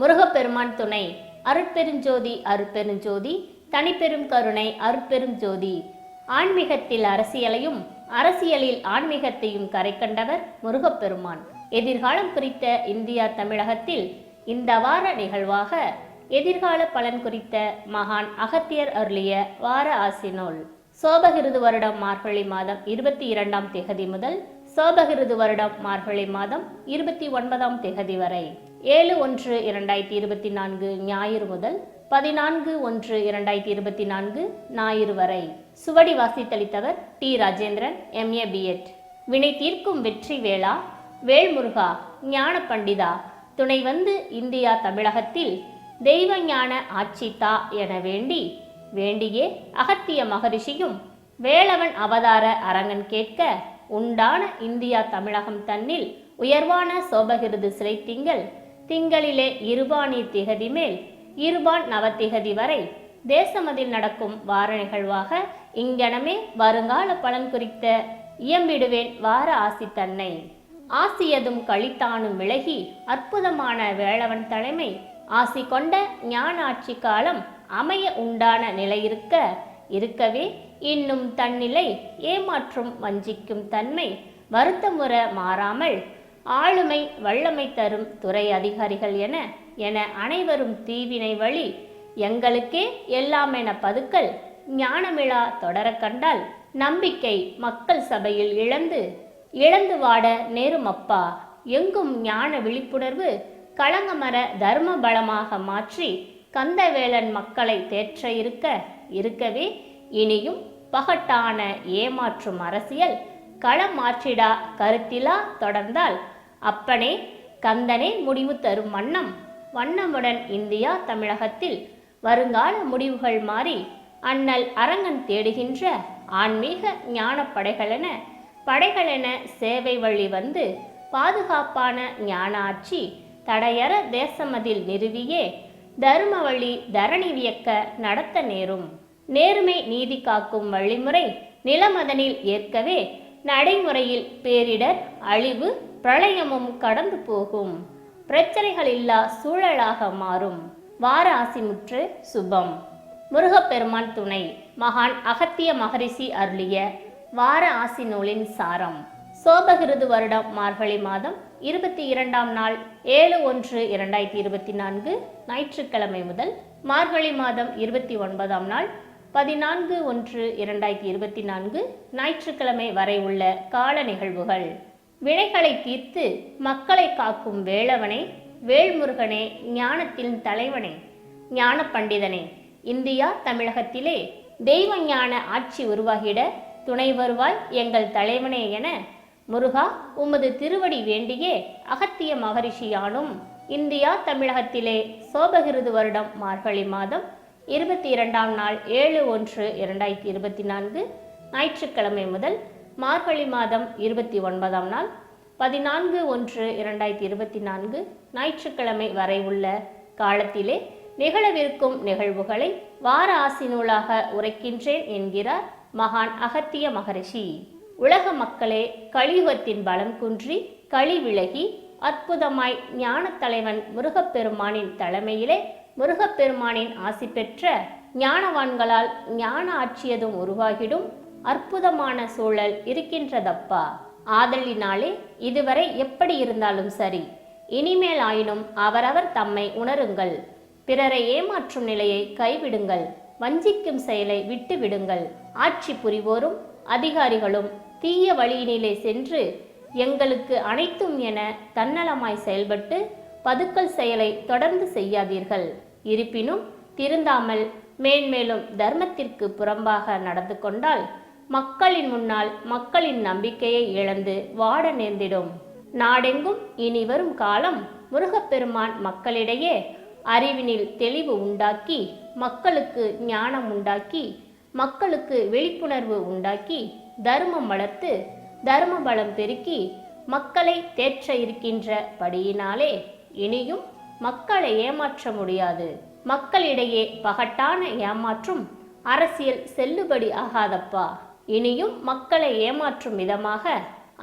முருகப்பெருமான் துணை. அருட்பெருஞ்சோதி அருட்பெருஞ்சோதி. தனிப்பெரும் கருணை அருட்பெரும் ஜோதி ஆன்மீகத்தில் அரசியலையும் அரசியலில் ஆன்மீகத்தையும் கரை கண்டவர் முருகப்பெருமான். எதிர்காலம் குறித்த இந்தியா தமிழகத்தில் இந்த வார நிகழ்வாக எதிர்கால பலன் குறித்த மகான் அகத்தியர் அருளிய வார ஆசினோல் சோபகிருது வருடம் மார்கழி மாதம் இருபத்தி இரண்டாம் திகதி முதல் சோபகிருது வருடம் மார்கழி மாதம் இருபத்தி ஒன்பதாம் திகதி வரை. ஏழு ஒன்று இரண்டாயிரத்தி இருபத்தி நான்கு ஞாயிறு முதல் பதினான்கு ஒன்று இரண்டாயிரத்தி இருபத்தி நான்கு ஞாயிறு வரை. சுவடி வாசித்தளித்தவர் டி. ராஜேந்திரன் எம்ஏ பிஎட் வினை தீர்க்கும் வெற்றி வேளா வேல்முருகா ஞான பண்டிதா துணை வந்து இந்தியா தமிழகத்தில் தெய்வ ஞான ஆட்சித்தா என வேண்டி வேண்டியே அகத்திய மகரிஷியும் வேலவன் அவதார அரங்கன் கேட்க உண்டான இந்தியா தமிழகம் தன்னில் உயர்வான சோபகிருது சிலை திங்கள் திங்களிலே இருபாணி திகதி மேல் இருபான் நவத்திகதி வரை தேசமதில் நடக்கும் வார நிகழ்வாக இங்கனமே வருங்கால பலன் குறித்த இயம்பிடுவேன் வார ஆசி தன்னை. ஆசியதும் கழித்தானும் விலகி அற்புதமான வேளவன் தலைமை ஆசி கொண்ட ஞான ஆட்சி காலம் அமைய உண்டான நிலையிருக்க இருக்கவே இன்னும் தன்னிலை ஏமாற்றும் வஞ்சிக்கும் தன்மை வருத்தமுற மாறாமல் ஆளுமை வல்லமை தரும் துறை அதிகாரிகள் என என அனைவரும் தீவினை வழி எங்களுக்கே எல்லாமென பதுக்கல் ஞானமிழா தொடர கண்டால் நம்பிக்கை மக்கள் சபையில் இழந்து இழந்து வாட நேரும் அப்பா எங்கும் ஞான விழிப்புணர்வு களங்கமர தர்ம பலமாக மாற்றி கந்தவேலன் மக்களை தேற்ற இருக்க இருக்கவே இனியும் பகட்டான ஏமாற்றும் அரசியல் களம் மாற்றிடா கருத்திலா தொடர்ந்தால் அப்பனே கந்தனே முடிவு தரும் வண்ணம். வண்ணமுடன் இந்தியா தமிழகத்தில் வருங்கால முடிவுகள் மாறி அண்ணல் அரங்கன் தேடுகின்ற ஆன்மீக ஞான படைகளென படைகளென சேவை வழி வந்து பாதுகாப்பான ஞான ஆட்சி தடையற தேசமதில் நிறுவியே தருமவழி தரணி வியக்க நடத்த நேரும். நேர்மை நீதி காக்கும் வழிமுறை நிலமதனில் ஏற்கவே நடைமுறையில் பேரிடர் அழிவு பிரளயமும் கடந்து போகும். பிரச்சனைகள் இல்லா சூழலாக மாறும். வார ஆசிமுற்று சுபம். முருகப்பெருமான் துணை. மகான் அகத்திய மகரிஷி அருளிய வார ஆசி நூலின் சாரம். சோபகிருது வருடம் மார்கழி மாதம் இருபத்தி இரண்டாம் நாள் ஏழு ஒன்று இரண்டாயிரத்தி இருபத்தி நான்கு ஞாயிற்றுக்கிழமை முதல் மார்கழி மாதம் இருபத்தி ஒன்பதாம் நாள் பதினான்கு ஒன்று இரண்டாயிரத்தி இருபத்தி நான்கு ஞாயிற்றுக்கிழமை வரை உள்ள கால நிகழ்வுகள். வினைகளை தீர்த்து மக்களை காக்கும் வேளவனே வேல்முருகனே ஞானத்தின் தலைவனே ஞான பண்டிதனே இந்தியா தமிழகத்திலே தெய்வ ஞான ஆட்சி உருவாகிட துணை வருவாய் எங்கள் தலைவனே என முருகா உமது திருவடி வேண்டியே அகத்திய மகரிஷியானும் இந்தியா தமிழகத்திலே சோபகிருது வருடம் மார்கழி மாதம் இருபத்தி இரண்டாம் நாள் ஏழு ஒன்று இரண்டாயிரத்தி இருபத்தி நான்கு ஞாயிற்றுக்கிழமை முதல் மார்கழி மாதம் இருபத்தி ஒன்பதாம் நாள் பதினான்கு ஒன்று இரண்டாயிரத்தி இருபத்தி நான்கு ஞாயிற்றுக்கிழமை வரை உள்ள காலத்திலே நிகழவிருக்கும் நிகழ்வுகளை வார ஆசி நூலாக உரைக்கின்றேன் என்கிறார் மகான் அகத்திய மகரிஷி. உலக மக்களே கலியுகத்தின் பலம் குன்றி களி விலகி அற்புதமாய் ஞான தலைவன் முருகப்பெருமானின் தலைமையிலே முருகப்பெருமானின் ஆசி பெற்ற ஞானவான்களால் ஞான ஆட்சியதும் உருவாகிடும். அற்புதமான சூழல் இருக்கின்றதப்பா? ஆதலினாலே இதுவரை எப்படி இருந்தாலும் சரி. இனிமேல் ஆயினும் அவரவர் தம்மை உணருங்கள். பிறரை ஏமாற்றும் நிலையை கைவிடுங்கள். வஞ்சிக்கும் செயலை விட்டுவிடுங்கள். ஆட்சி புரிவோரும் அதிகாரிகளும் தீய வழியினிலே சென்று எங்களுக்கு அனைத்தும் என தன்னலமாய் செயல்பட்டு பதுக்கல் செயலை தொடர்ந்து செய்யாதீர்கள். இருப்பினும் திருந்தாமல் மேன்மேலும் தர்மத்திற்கு புறம்பாக நடந்து கொண்டால் மக்களின் முன்னால் மக்களின் நம்பிக்கையை இழந்து வாட நேர்ந்திடும். நாடெங்கும் இனி வரும் காலம் முருகப்பெருமான் மக்களிடையே அறிவினில் தெளிவு உண்டாக்கி மக்களுக்கு ஞானம் உண்டாக்கி மக்களுக்கு விழிப்புணர்வு உண்டாக்கி தர்மம் வளர்த்து தர்ம பலம் பெருக்கி மக்களை தேற்ற இருக்கின்ற படியினாலே இனியும் மக்களை ஏமாற்ற முடியாது. மக்களிடையே பகட்டான ஏமாற்றும் அரசியல் செல்லுபடி ஆகாதப்பா. இனியும் மக்களை ஏமாற்றும் விதமாக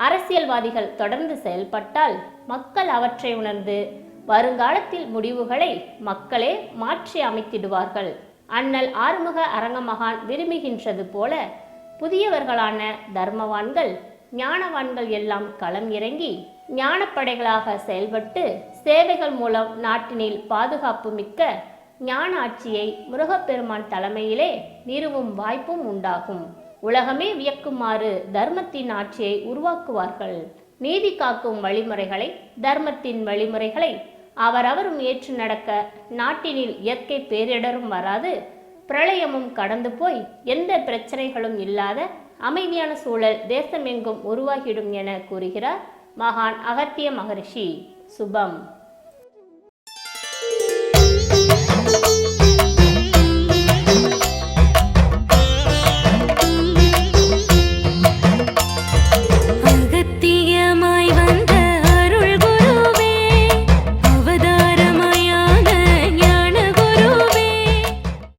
அரசியல்வாதிகள் தொடர்ந்து செயல்பட்டால் மக்கள் அவற்றை உணர்ந்து வருங்காலத்தில் முடிவுகளை மக்களே மாற்றி அமைத்திடுவார்கள். அண்ணல் ஆறுமுக அரங்கமகான் விரும்புகின்றது போல புதியவர்களான தர்மவான்கள் ஞானவான்கள் எல்லாம் களம் இறங்கி ஞானப்படைகளாக செயல்பட்டு சேவைகள் மூலம் நாட்டினில் பாதுகாப்பு மிக்க ஞான ஆட்சியை முருகப்பெருமான் தலைமையிலே நிறுவும் வாய்ப்பும் உண்டாகும். உலகமே வியக்குமாறு தர்மத்தின் ஆட்சியை உருவாக்குவார்கள். நீதி காக்கும் வழிமுறைகளை தர்மத்தின் வழிமுறைகளை அவரவரும் ஏற்று நடக்க நாட்டினில் இயற்கை பேரிடரும் வராது. பிரளயமும் கடந்து போய் எந்த பிரச்சனைகளும் இல்லாத அமைதியான சூழல் தேசமெங்கும் உருவாகிடும் என கூறுகிறார் மகான் அகத்திய மகரிஷி. சுபம்.